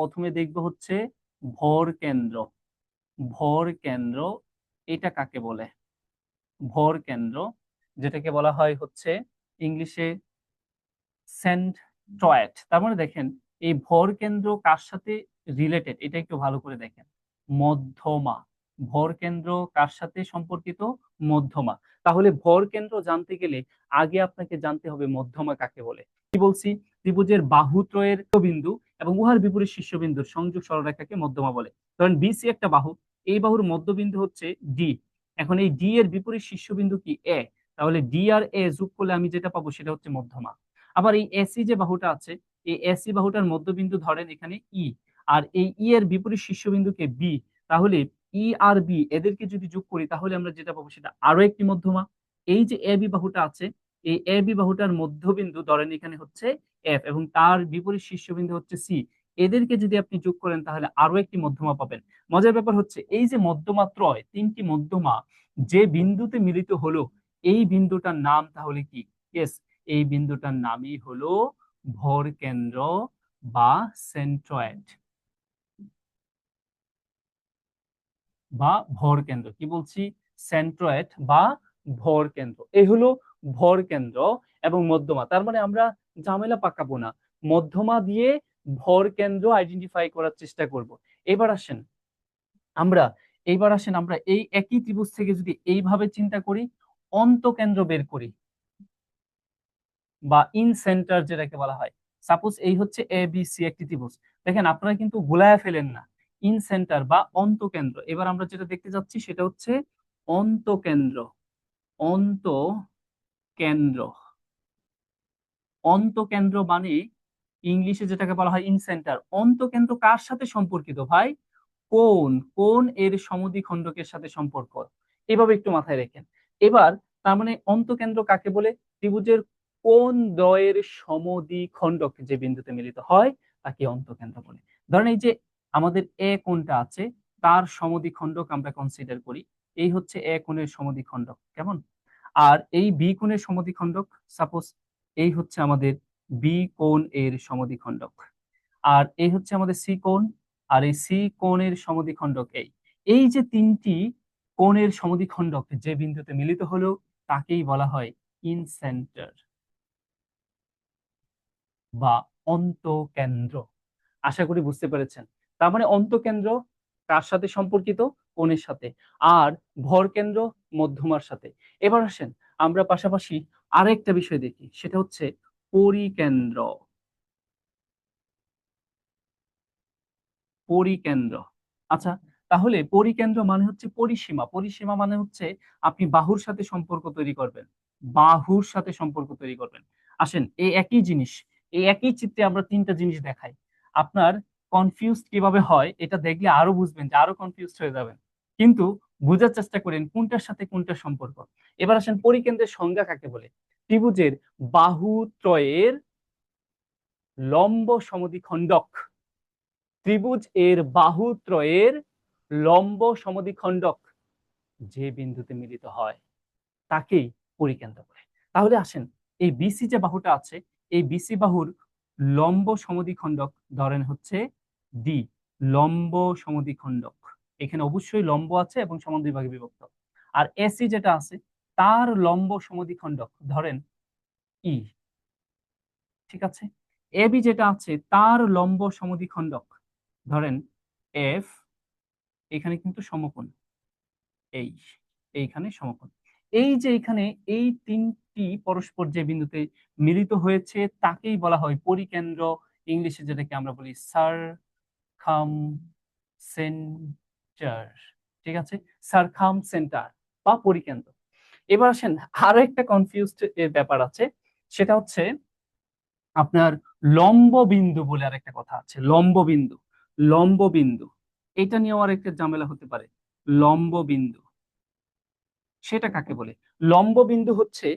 প্রথমে দেখব হচ্ছে ভর কেন্দ্র। ভর কেন্দ্র এটা কাকে বলে? ভর কেন্দ্র যেটাকে বলা হয় হচ্ছে ইংলিশে সেন্ট্রয়েড তার মানে দেখেন, এই ভর কেন্দ্র কার সাথে রিলেটেড এটা একটু ভালো করে দেখেন। মধ্যমা। ভর কেন্দ্র কার সাথে সম্পর্কিত? মধ্যমা। তাহলে ভর কেন্দ্র জানতে গেলে আগে আপনাকে জানতে হবে মধ্যমা কাকে বলে। কি বলছি? ত্রিভুজের বাহুত্রয়ের বিন্দু এবং উহার বিপরীত শীর্ষবিন্দুর সংযোগ সরলরেখাকে মধ্যমা বলে। ধরেন বিসি একটা বাহু, এই বাহুর মধ্যবিন্দু হচ্ছে ডি এখন এই ডি এর বিপরীত শীর্ষবিন্দু কি এ তাহলে ডি আর এ যোগ করলে আমি যেটা পাবো সেটা হচ্ছে মধ্যমা। আবার এই এসি যে বাহুটা আছে, এই এসি বাহুটার মধ্যবিন্দু ধরেন এখানে ই আর এই ই এর বিপরীত শীর্ষবিন্দুকে বি তাহলে ই আর বি এদেরকে যদি যোগ করি, তাহলে আমরা যেটা পাবো সেটা আরও একটি মধ্যমা। এই যে এ বি বাহুটা আছে এই এ বি বাহুটার মধ্যবিন্দু ধরেন এখানে হচ্ছে এফ এবং তার বিপরীত শীর্ষবিন্দু হচ্ছে সি এদেরকে যদি আপনি যোগ করেন তাহলে আরও একটি মধ্যমা পাবেন। মজার ব্যাপার হচ্ছে এই যে মধ্যমা ত্রয়, তিনটি মধ্যমা যে বিন্দুতে মিলিত হলো, এই বিন্দুটার নাম তাহলে কি? ইয়েস এই বিন্দুটার নামই হলো ভর কেন্দ্র বা সেন্ট্রয়েড বা ভর কেন্দ্র। কি বলছি? সেন্ট্রয়েড বা ভর কেন্দ্র। এই হলো ভর কেন্দ্র এবং মধ্যমা। তার মানে আমরা ঝামেলা পাকাবো না। মধ্যমা দিয়ে ভর কেন্দ্র আইডেন্টিফাই করার চেষ্টা করব। এবার আসেন, আমরা এইবার আসেন আমরা এই একই ত্রিভুজ থেকে যদি এইভাবে চিন্তা করি অন্তকেন্দ্র বের করি, বা ইন সেন্টার যেটাকে বলা হয়। সাপোজ এই হচ্ছে এ বি সি একটি ত্রিভুজ। দেখেন, আপনারা কিন্তু গুলায় ফেলেন না। ইন সেন্টার বা অন্তকেন্দ্র এবার আমরা যেটা দেখতে যাচ্ছি সেটা হচ্ছে অন্তকেন্দ্র অন্ত কেন্দ্র। অন্তকেন্দ্র মানে ইংলিশে যেটাকে বলা হয় ইন সেন্টার অন্তকেন্দ্র কার সাথে সম্পর্কিত ভাই? কোন কোন এর সমদ্বিখণ্ডকের সাথে সম্পর্ক? এভাবে একটু মাথায় রেখেন। এবার তার মানে অন্তকেন্দ্র কাকে বলে? ত্রিভুজের কোন দ্বয়ের সমদ্বিখণ্ডক যে বিন্দুতে মিলিত হয়, তাকে অন্তকেন্দ্র বলে। ধরেন এই যে আমাদের এ কোনটা আছে, তার সমদ্বিখণ্ডক আমরা কনসিডার করি। এই হচ্ছে এ কোণের সমদ্বিখণ্ডক। কেমন? আর এই বি কোণের সমদ্বিখণ্ডক সাপোজ এই হচ্ছে আমাদের বি কোণ এর সমদ্বিখণ্ডক। আর এই হচ্ছে আমাদের সি কোণ, আর এই সি কোণের সমদ্বিখণ্ডক এই। এই যে তিনটি কোণের সমদ্বিখণ্ডক যে বিন্দুতে মিলিত হলো, তাকেই বলা হয় ইন সেন্টার বা অন্তকেন্দ্র। আশা করি বুঝতে পেরেছেন। তার মানে অন্তকেন্দ্র কার সাথে সম্পর্কিত? কোণের সাথে আর ভর কেন্দ্র মধ্যমার সাথে। এবার আসেন আমরা পাশাপাশি আরেকটা বিষয় দেখি, সেটা হচ্ছে পরিকেন্দ্র। পরিকেন্দ্র। আচ্ছা তাহলে পরিকেন্দ্র মানে হচ্ছে পরিসীমা। পরিসীমা মানে হচ্ছে আপনি বাহুর সাথে সম্পর্ক তৈরি করবেন, বাহুর সাথে সম্পর্ক তৈরি করবেন। আসেন, এই একই জিনিস, এই একই চিত্রে আমরা তিনটা জিনিস দেখাই। আপনার কনফিউজ কীভাবে হয়, এটা দেখলে আরও বুঝবেন যে আরও কনফিউজ হয়ে যাবেন। কিন্তু বোঝার চেষ্টা করেন কোনটার সাথে কোনটার সম্পর্ক। এবার আসেন পরিকেন্দ্রের সংজ্ঞা কাকে বলে? ত্রিভুজের বাহু ত্রয়ের লম্ব সমদ্বিখণ্ডক। ত্রিভুজ এর বাহু ত্রয়ের লম্ব সমদ্বিখণ্ডক যে বিন্দুতে মিলিত হয়, তাকেই পরিকেন্দ্র বলে। তাহলে আসেন, এই বিসি যে বাহুটা আছে, এই বিসি বাহুর লম্ব সমদ্বিখণ্ডক ধরেন হচ্ছে ডি লম্ব সমদ্বিখণ্ডক। এখানে অবশ্যই লম্ব আছে এবং সমান দুই ভাগে বিভক্ত। আর এসি যেটা আছে, তার লম্ব সমদ্বিখণ্ডক, ধরেন ই ঠিক আছে? এবি যেটা আছে, তার লম্ব সমদ্বিখণ্ডক, ধরেন এফ এখানে কিন্তু সমকোণ। এই, এইখানে সমকোণ। এই যে এখানে এই তিনটি পরস্পর যে বিন্দুতে মিলিত হয়েছে, তাকেই বলা হয় পরিকেন্দ্র। ইংলিশে যেটাকে আমরা বলি সার খাম সেন্টার ঠিক আছে? সারখাম সেন্টার বা পরিকেন্দ্র। এবার আসেন, আরও একটা কনফিউজড ব্যাপার আছে, সেটা হচ্ছে আপনার লম্ব বিন্দু বলে আর একটা কথা আছে লম্ব বিন্দু লম্ব বিন্দু এটা নিয়েও আর একটা ঝামেলা হতে পারে লম্ব বিন্দু সেটা কাকে বলে? লম্ব বিন্দু হচ্ছে